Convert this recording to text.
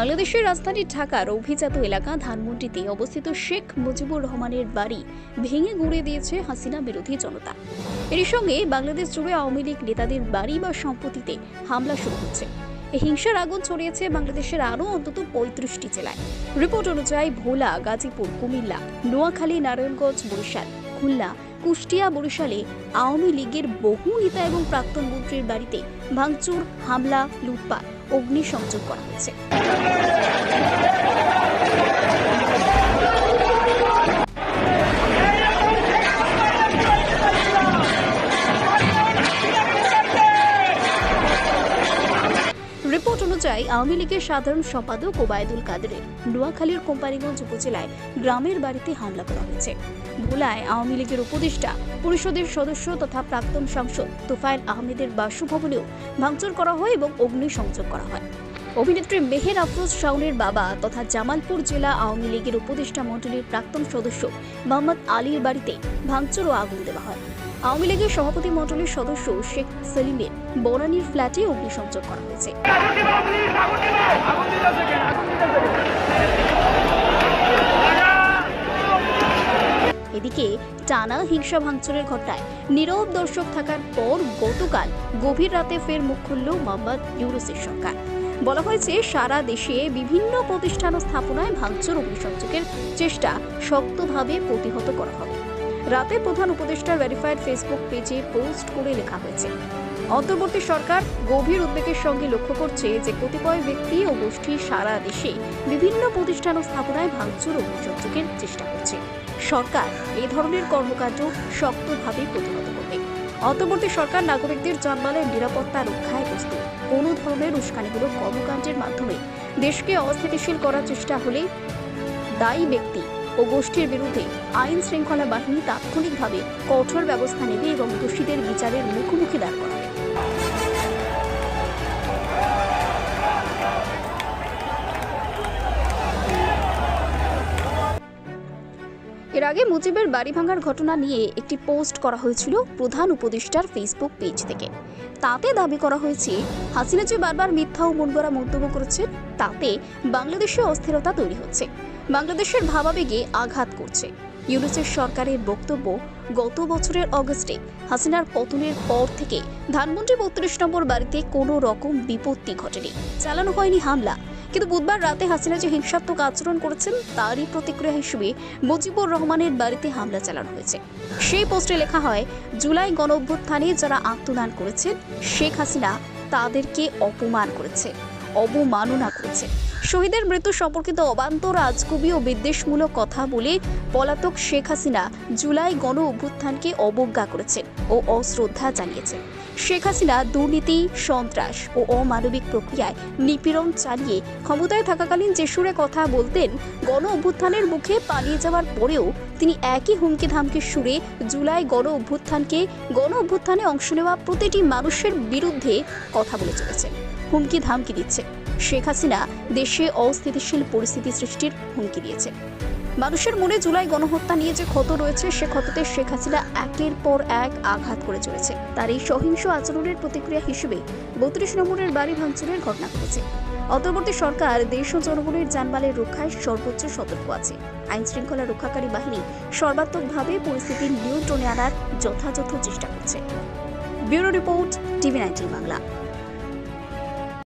বাংলাদেশের রাজধানী ঢাকার অভিজাত এলাকা ধানমন্ডিতে অবস্থিত শেখ মুজিবুর রহমানের বাড়ি ভেঙে গুঁড়ে দিয়েছে হাসিনা বিরোধী জনতা। এর সঙ্গে বাংলাদেশ জুড়ে আওয়ামী লীগ নেতাদের বাড়ি বা সম্পত্তিতে হামলা শুরু হচ্ছে। হিংসার আগুন ছড়িয়েছে বাংলাদেশের আরও অন্তত পঁয়ত্রিশটি জেলায়। রিপোর্ট অনুযায়ী ভোলা, গাজীপুর, কুমিল্লা, নোয়াখালী, নারায়ণগঞ্জ, বরিশাল, খুলনা, কুষ্টিয়া, বরিশালে আওয়ামী লীগের বহু নেতা এবং প্রাক্তন মন্ত্রীর বাড়িতে ভাঙচুর, হামলা, লুটপাট। অগ্নিসংযোগ করা হয়েছে। রিপোর্ট অনুযায়ী, আওয়ামী লীগের সাধারণ সম্পাদক ওবায়দুল কাদেরের নোয়াখালীর কোম্পানিগঞ্জ উপজেলায় গ্রামের বাড়িতে হামলা করা হয়েছে। ভোলায় আওয়ামী লীগের উপদেষ্টা, পরিষদের সদস্য তথা প্রাক্তন সাংসদ তোফায়েল আহমেদের বাসভবনেও ভাঙচুর করা হয় এবং অগ্নিসংযোগ করা হয়। অভিনেত্রী মেহের আফরোজ শাওনের বাবা তথা জামালপুর জেলা আওয়ামী লীগের উপদেষ্টা মণ্ডলীর প্রাক্তন সদস্য মোহাম্মদ আলীর বাড়িতে ভাঙচুর ও আগুন দেওয়া হয়। আওয়ামী লীগের সভাপতি মণ্ডলীর সদস্য শেখ সেলিমের বনানীর ফ্ল্যাটে অগ্নিসংযোগ করা হয়েছে। এদিকে টানা হিংসা ভাঙচুরের ঘটনায় নীরব দর্শক থাকার পর গতকাল গভীর রাতে ফের মুখ খুলল মোহাম্মদ ইউনুসের সরকার। বলা হয়েছে, সারা দেশে বিভিন্ন প্রতিষ্ঠান ও স্থাপনায় ভাঙচুর অগ্নিসংযোগের চেষ্টা শক্তভাবে প্রতিহত করা হবে। রাতে প্রধান উপদেষ্টার ভেরিফাইড ফেসবুক পেজে পোস্ট করে লেখা হয়েছে। অন্তর্বর্তী সরকার গভীর উদ্বেগের সঙ্গে লক্ষ্য করছে যে কতিপয় ব্যক্তি ও গোষ্ঠী সারা দেশে বিভিন্ন প্রতিষ্ঠান ও স্থাপনায় ভাঙচুর ও অগ্নিসংযোগের চেষ্টা করছে। সরকার এই ধরনের কর্মকাণ্ড শক্তভাবে প্রতিহত করবে। অন্তর্বর্তী সরকার নাগরিকদের যানবাহনের নিরাপত্তা রক্ষায় প্রস্তুত। কোনো ধরনের উস্কানিমূলক কর্মকাণ্ডের মাধ্যমে দেশকে অস্থিতিশীল করার চেষ্টা হলে দায়ী ব্যক্তি ও গোষ্ঠীর বিরুদ্ধে আইন শৃঙ্খলা বাহিনী তাৎক্ষণিকভাবে কঠোর ব্যবস্থা নেবে এবং দোষীদের বিচারের মুখোমুখি দাঁড় করাবে। এর আগে মুজিবের বাড়ি ভাঙার ঘটনা নিয়ে একটি পোস্ট করা হয়েছিল প্রধান উপদেষ্টার ফেসবুক পেজ থেকে। তাতে দাবি করা হয়েছে, হাসিনা যে বারবার মিথ্যা ও মনগড়া মন্তব্য করেছেন, তাতে বাংলাদেশে অস্থিরতা তৈরি হচ্ছে। বাংলাদেশের ভাবাবেগে আঘাত করছে। ইউনুসের সরকারের বক্তব্য গত বছরের অগস্টে হাসিনার পতনের পর থেকে ধানমন্ডি বত্রিশ নম্বর বাড়িতে কোনো রকম বিপত্তি ঘটেনি। চালানো হয়নি হামলা। কিন্তু বুধবার রাতে হাসিনা যে হিংসাত্মক আচরণ করেছেন, তারই প্রতিক্রিয়া হিসেবে মুজিবুর রহমানের বাড়িতে হামলা চালানো হয়েছে। সেই পোস্টে লেখা হয়, জুলাই গণ অভ্যুত্থানে যারা আত্মদান করেছেন, শেখ হাসিনা তাদেরকে অপমান করেছে, অবমাননা করেছে। শহীদের মৃত্যু সম্পর্কিত অবান্ত রাজকবি ও বিদ্বেষমূলক কথা বলে পলাতক শেখ হাসিনা জুলাই গণ অভ্যুত্থানকে অবজ্ঞা করেছেন ও অশ্রদ্ধা জানিয়েছেন। শেখ হাসিনা দুর্নীতি, সন্ত্রাস ও অমানবিক প্রক্রিয়ায় নিপীড়ন চালিয়ে ক্ষমতায় থাকাকালীন যে সুরে কথা বলতেন, গণ অভ্যুত্থানের মুখে পালিয়ে যাওয়ার পরেও তিনি একই হুমকি ধামকির সুরে জুলাই গণ অভ্যুত্থানকে গণ অভ্যুত্থানে অংশ নেওয়া প্রতিটি মানুষের বিরুদ্ধে কথা বলে চলেছেন, হুমকি ধামকি দিচ্ছে শেখ হাসিনা দেশে অস্থিতিশীল পরিস্থিতি সৃষ্টির হুমকি দিয়েছে মানুষের মনে জুলাই গণহত্যা নিয়ে যে ক্ষত রয়েছে, সে ক্ষততে শেখ হাসিনা একের পর এক আঘাত করে চলেছে। তার এই সহিংস আচরণের প্রতিক্রিয়া হিসেবে বত্রিশ নম্বরের বাড়ি ভাঙচুরের ঘটনা ঘটেছে। অন্তর্বর্তী সরকার, দেশ ও জনগণের যানবালের রক্ষায় সর্বোচ্চ সতর্ক আছে। আইন শৃঙ্খলা রক্ষাকারী বাহিনী সর্বাত্মকভাবে পরিস্থিতি নিয়ন্ত্রণে আনার যথাযথ চেষ্টা করছে। Bureau report, TV nineteen Bangla.